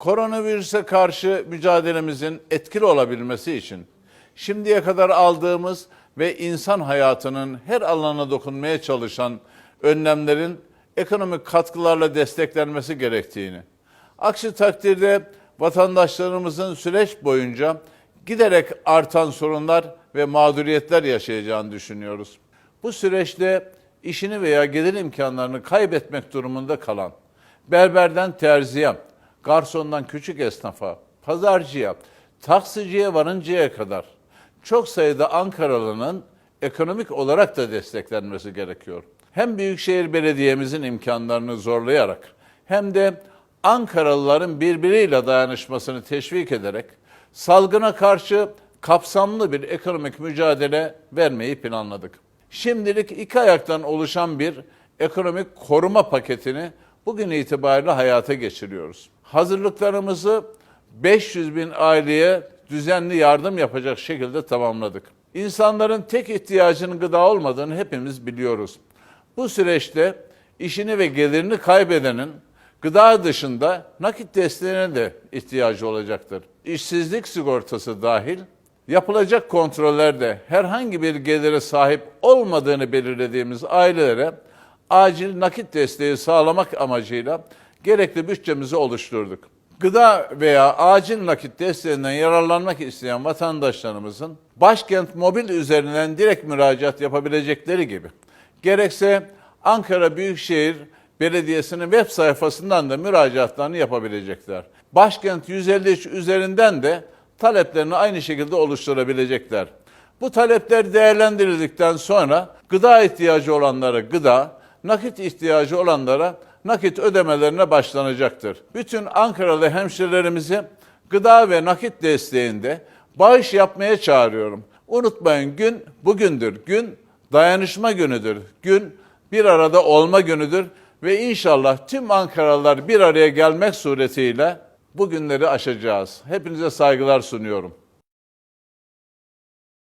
Koronavirüse karşı mücadelemizin etkili olabilmesi için şimdiye kadar aldığımız ve insan hayatının her alanına dokunmaya çalışan önlemlerin ekonomik katkılarla desteklenmesi gerektiğini, aksi takdirde vatandaşlarımızın süreç boyunca giderek artan sorunlar ve mağduriyetler yaşayacağını düşünüyoruz. Bu süreçte işini veya gelir imkanlarını kaybetmek durumunda kalan, berberden terziye, garsondan küçük esnafa, pazarcıya, taksiciye varıncaya kadar çok sayıda Ankaralı'nın ekonomik olarak da desteklenmesi gerekiyor. Hem Büyükşehir Belediye'mizin imkanlarını zorlayarak hem de Ankaralıların birbiriyle dayanışmasını teşvik ederek salgına karşı kapsamlı bir ekonomik mücadele vermeyi planladık. Şimdilik iki ayaktan oluşan bir ekonomik koruma paketini bugün itibariyle hayata geçiriyoruz. Hazırlıklarımızı 500 bin aileye düzenli yardım yapacak şekilde tamamladık. İnsanların tek ihtiyacının gıda olmadığını hepimiz biliyoruz. Bu süreçte işini ve gelirini kaybedenin gıda dışında nakit desteğine de ihtiyacı olacaktır. İşsizlik sigortası dahil yapılacak kontrollerde herhangi bir gelire sahip olmadığını belirlediğimiz ailelere acil nakit desteği sağlamak amacıyla gerekli bütçemizi oluşturduk. Gıda veya acil nakit desteğinden yararlanmak isteyen vatandaşlarımızın başkent mobil üzerinden direkt müracaat yapabilecekleri gibi gerekse Ankara Büyükşehir Belediyesi'nin web sayfasından da müracaatlarını yapabilecekler. Başkent 153 üzerinden de taleplerini aynı şekilde oluşturabilecekler. Bu talepler değerlendirildikten sonra gıda ihtiyacı olanlara gıda, nakit ihtiyacı olanlara nakit ödemelerine başlanacaktır. Bütün Ankaralı hemşerilerimizi gıda ve nakit desteğinde bağış yapmaya çağırıyorum. Unutmayın gün bugündür. Gün dayanışma günüdür. Gün bir arada olma günüdür ve inşallah tüm Ankaralılar bir araya gelmek suretiyle bu günleri aşacağız. Hepinize saygılar sunuyorum.